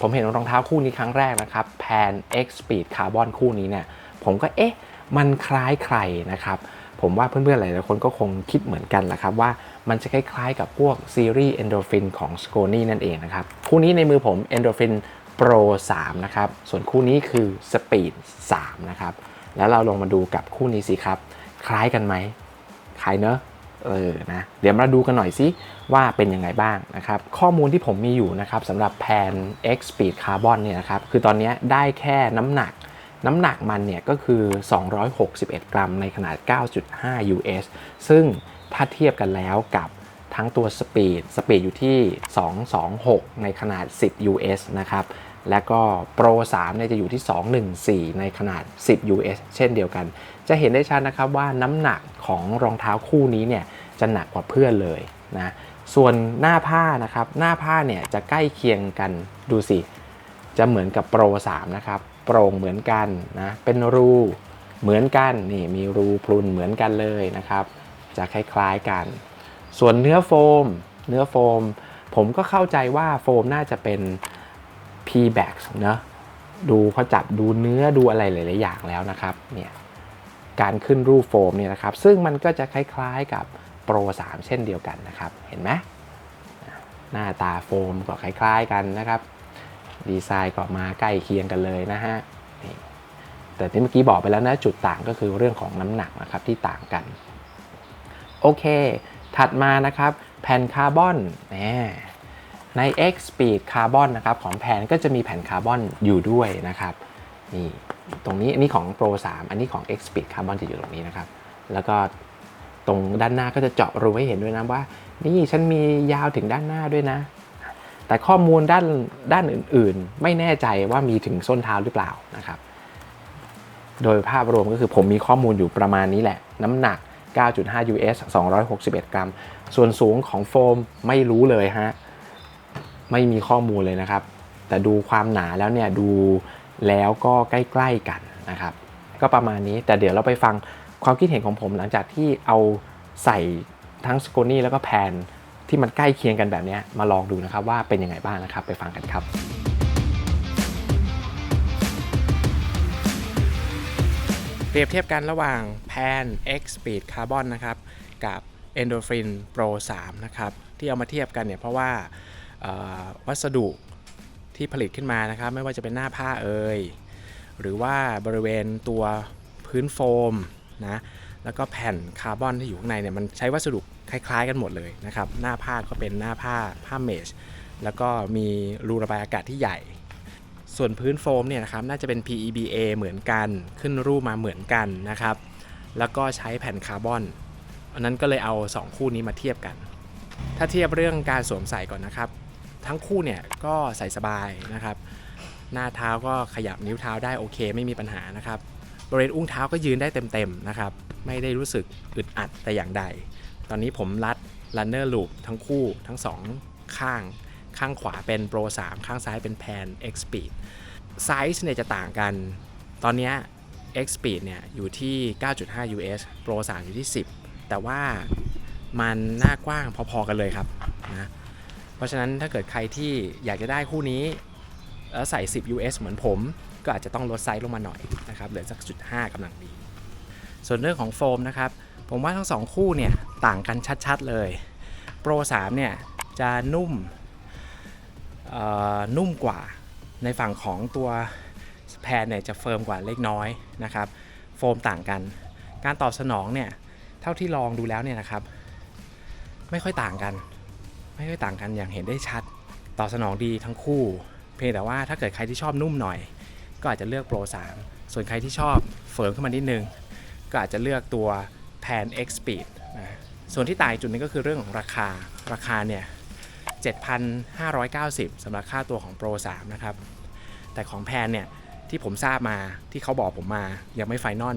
ผมเห็นรองเท้าคู่นี้ครั้งแรกนะครับ Pan X Speed Carbon คู่นี้เนี่ย ผมก็เอ๊ะ มันคล้ายใครนะครับ ผมว่าเพื่อนๆหลายๆคนก็คงคิดเหมือนกันแหละครับ ว่ามันจะคล้ายๆกับพวกซีรีส์ Endorphin ของ s c o n y นั่นเองนะครับ คู่นี้ในมือผม Endorphin Pro 3 นะครับ ส่วนคู่นี้คือ Speed 3 นะครับ แล้วเราลงมาดูกับคู่นี้สิครับ คล้ายกันไหมคล้ายเนอะ เออนะเดี๋ยวมาดูกันหน่อยสิว่าเป็นยังไงบ้างนะครับ ข้อมูลที่ผมมีอยู่นะครับสำหรับ Pan X Speed Carbon เนี่ยนะครับคือตอนนี้ได้แค่น้ำหนักน้ำหนักมันเนี่ยก็คือ 261 กรัมในขนาด 9.5 US ซึ่งถ้าเทียบกันแล้วกับทั้งตัว Speed Speed อยู่ที่ 226 ในขนาด 10 US นะครับและก็ Pro 3เนี่ยจะอยู่ที่ 214 ในขนาด 10 US เช่นเดียวกัน จะเห็นได้ชัดนะครับว่าน้ำหนักของรองเท้าคู่นี้เนี่ย จะหนักกว่าเพื่อนเลยนะส่วนหน้าผ้านะครับหน้าผ้าเนี่ยจะใกล้เคียงกันดูสิ จะเหมือนกับโปร 3 นะครับ โปร่งเหมือนกันนะเป็นรูเหมือนกันนี่มีรูพรุนเหมือนกันเลยนะครับ จะคล้ายๆกัน ส่วนเนื้อโฟม เนื้อโฟม ผมก็เข้าใจว่าโฟมน่าจะเป็น p b a c เนอะดูเขาจับดูเนื้อดูอะไรหลายๆอย่างแล้วนะครับเนี่ยการขึ้นรูปโฟมเนี่ยนะครับ ซึ่งมันก็จะคล้ายๆกับ โปร3เช่นเดียวกันนะครับ เห็นไหมหน้าตาโฟมก็คล้าย ๆกันนะครับ ดีไซน์ก็มาใกล้เคียงกันเลยนะฮะแต่ที่เมื่อกี้บอกไปแล้วนะจุดต่างก็คือเรื่องของน้ำหนักนะครับที่ต่างกัน โอเค ถัดมานะครับ แผ่นคาร์บอนใน X Speed Carbon นะครับของแผ่นก็จะมีแผ่นคาร์บอนอยู่ด้วยนะครับนี่ตรงนี้อันนี้ของ Pro 3 อันนี้ของ X Speed Carbon จะอยู่ตรงนี้นะครับ แล้วก็ ตรงด้านหน้าก็จะเจาะรูให้เห็นด้วยนะว่า นี่ฉันมียาวถึงด้านหน้าด้วยนะ แต่ข้อมูลด้านด้านอื่นๆ ไม่แน่ใจว่ามีถึงส้นเท้าหรือเปล่านะครับ โดยภาพรวมก็คือผมมีข้อมูลอยู่ประมาณนี้แหละ น้ำหนัก 9.5 US 261 กรัม ส่วนสูงของโฟมไม่รู้เลยฮะ ไม่มีข้อมูลเลยนะครับ แต่ดูความหนาแล้วเนี่ยดูแล้วก็ใกล้ๆกันนะครับ ก็ประมาณนี้แต่เดี๋ยวเราไปฟัง ความคิดเห็นของผมหลังจากที่เอาใส่ทั้งสโกนี่แล้วก็แพนที่มันใกล้เคียงกันแบบนี้มาลองดูนะครับว่าเป็นยังไงบ้างนะครับไปฟังกันครับ เปรียบเทียบกันระหว่าง Pan X Speed Carbon นะครับกับ Endorphin Pro 3 นะครับที่เอามาเทียบกันเนี่ยเพราะว่าวัสดุที่ผลิตขึ้นมานะครับ ไม่ว่าจะเป็นหน้าผ้าเอ่ยหรือว่าบริเวณตัวพื้นโฟม นะแล้วก็แผ่นคาร์บอนที่อยู่ข้างในเนี่ยมันใช้วัสดุคล้ายๆกันหมดเลยนะครับหน้าผ้าก็เป็นหน้าผ้าผ้าเมชแล้วก็มีรูระบายอากาศที่ใหญ่ ส่วนพื้นโฟมเนี่ยนะครับน่าจะเป็น PEBA เหมือนกันขึ้นรูปมาเหมือนกันนะครับแล้วก็ใช้แผ่นคาร์บอนอันนั้นก็เลยเอา 2 คู่นี้มาเทียบกัน ถ้าเทียบเรื่องการสวมใส่ก่อนนะครับ ทั้งคู่เนี่ยก็ใส่สบายนะครับ หน้าเท้าก็ขยับนิ้วเท้าได้โอเค ไม่มีปัญหานะครับ บริเวณอุ้งเท้าก็ยืนได้เต็มๆนะครับ ไม่ได้รู้สึกอึดอัดแต่อย่างใด ตอนนี้ผมรัด Runner Loop ทั้งคู่ทั้งสองข้าง ข้างขวาเป็น Pro 3 ข้างซ้ายเป็น Pan X Speed ไซส์เนี่ยจะต่างกัน ตอนนี้ X Speed เนี่ยอยู่ที่ 9.5 US Pro 3 อยู่ที่ 10 แต่ว่ามันหน้ากว้างพอๆกันเลยครับนะเพราะฉะนั้นถ้าเกิดใครที่อยากจะได้คู่นี้ แล้วใส่ 10 US เหมือนผม ก็อาจจะต้องลดไซส์ลงมาหน่อยนะครับ เหลือสักจุด5กำลังดี ส่วนเรื่องของโฟมนะครับ ผมว่าทั้งสองคู่เนี่ยต่างกันชัดๆเลย Pro 3เนี่ยจะนุ่มอ่อนุ่มกว่า ในฝั่งของตัวแพนเนี่ยจะเฟิร์มกว่าเล็กน้อยนะครับ โฟมต่างกัน การตอบสนองเนี่ยเท่าที่ลองดูแล้วเนี่ยนะครับ ไม่ค่อยต่างกัน ไม่ค่อยต่างกันอย่างเห็นได้ชัด ตอบสนองดีทั้งคู่ เพียงแต่ว่าถ้าเกิดใครที่ชอบนุ่มหน่อย ก็อาจจะเลือก Pro 3ส่วนใครที่ชอบเฟิร์มขึ้นมานิดนึง ก็อาจจะเลือกตัว Pan X Speed นะส่วนที่ต่างจุดนึงก็คือเรื่องของราคาราคาเนี่ย7,590สำหรับค่าตัวของ Pro 3 นะครับ แต่ของแพนเนี่ยที่ผมทราบมาที่เขาบอกผมมายังไม่ไฟนอล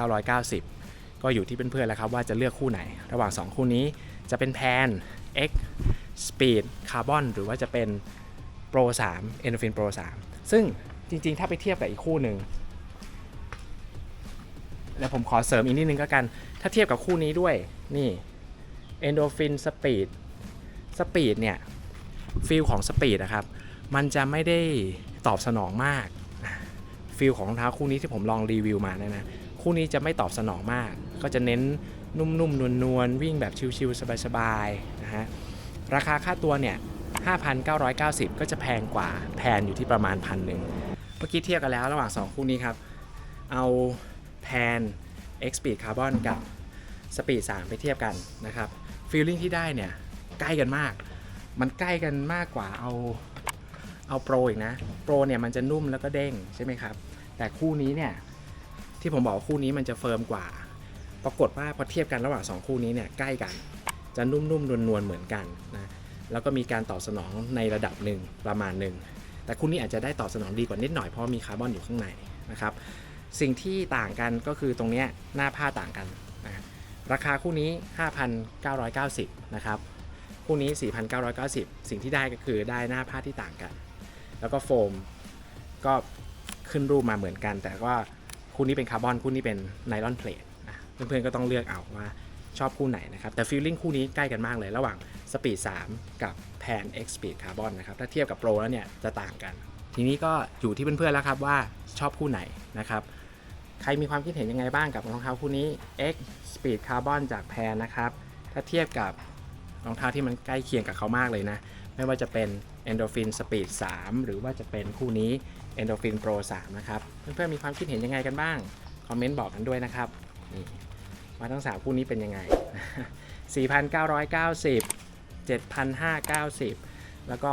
4,990 ก็อยู่ที่เพื่อนๆแล้วครับว่าจะเลือกคู่ไหน ระหว่าง 2 คู่นี้จะเป็นแพน X Speed Carbon หรือว่าจะเป็น Pro 3 Endorphin Pro 3 ซึ่งจริง ๆ ถ้าไปเทียบกับอีกคู่หนึ่งแล้วผมขอเสริมอีกนิดนึงก็กัน ถ้าเทียบกับคู่นี้ด้วย นี่ Endorphin Speed Speed เนี่ย ฟิลของ Speed นะครับ มันจะไม่ได้ตอบสนองมาก ฟิลของรองเท้าคู่นี้ที่ผมลองรีวิวมาเนี่ยนะ คู่นี้จะไม่ตอบสนองมาก ก็จะเน้นนุ่มๆนวลๆ วิ่งแบบชิลๆสบายๆ นะฮะ ราคาค่าตัวเนี่ย 5,990 ก็จะแพงกว่าแพนอยู่ที่ประมาณพันหนึ่งเมื่อกี้เทียบกันแล้วระหว่าง 2 คู่นี้ครับ เอาแพน X Speed Carbon กับ Speed 3 ไปเทียบกันนะครับฟีลลิ่งที่ได้เนี่ย ใกล้กันมาก มันใกล้กันมากกว่าเอาเอาโปรอีกนะโปรเนี่ยมันจะนุ่มแล้วก็เด้งใช่ไหมครับ แต่คู่นี้เนี่ยที่ผมบอกคู่นี้มันจะเฟิร์มกว่า ปรากฏว่าพอเทียบกันระหว่าง 2 คู่นี้เนี่ยใกล้กัน จะนุ่มๆนวลๆเหมือนกันนะ แล้วก็มีการตอบสนองในระดับหนึ่งประมาณหนึ่งแต่คู่นี้อาจจะได้ตอบสนองดีกว่านิดหน่อยเพราะมีคาร์บอนอยู่ข้างในนะครับสิ่งที่ต่างกันก็คือตรงนี้หน้าผ้าต่างกันนะราคาคู่นี้ 5,990นะครับคู่นี้ 4,990 สิ่งที่ได้ก็คือได้หน้าผ้าที่ต่างกัน แล้วก็โฟมก็ขึ้นรูปมาเหมือนกัน แต่ว่าคู่นี้เป็นคาร์บอนคู่นี้เป็นไนลอนเพลทนะเพื่อนๆก็ต้องเลือกเอาว่า ชอบคู่ไหนนะครับ แต่ฟีลลิ่งคู่นี้ใกล้กันมากเลยระหว่าง Speed 3กับ Pan X Speed Carbon นะครับ ถ้าเทียบกับ Pro แล้วเนี่ยจะต่างกัน ทีนี้ก็อยู่ที่เพื่อนๆแล้วครับว่าชอบคู่ไหนนะครับใครมีความคิดเห็นยังไงบ้างกับรองเท้าคู่นี้ X Speed Carbon จากแพนนะครับ ถ้าเทียบกับรองเท้าที่มันใกล้เคียงกับเขามากเลยนะ ไม่ว่าจะเป็น Endorphin Speed 3 หรือว่าจะเป็นคู่นี้ Endorphin Pro 3 นะครับ เพื่อนๆมีความคิดเห็นยังไงกันบ้าง คอมเมนต์บอกกันด้วยนะครับนี่ ว่าทั้ง 3 คู่นี้เป็นยังไง 4,990 7,590 แล้วก็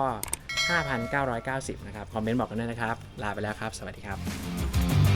5,990 นะครับ คอมเมนต์บอกกันด้วยนะครับ ลาไปแล้วครับ สวัสดีครับ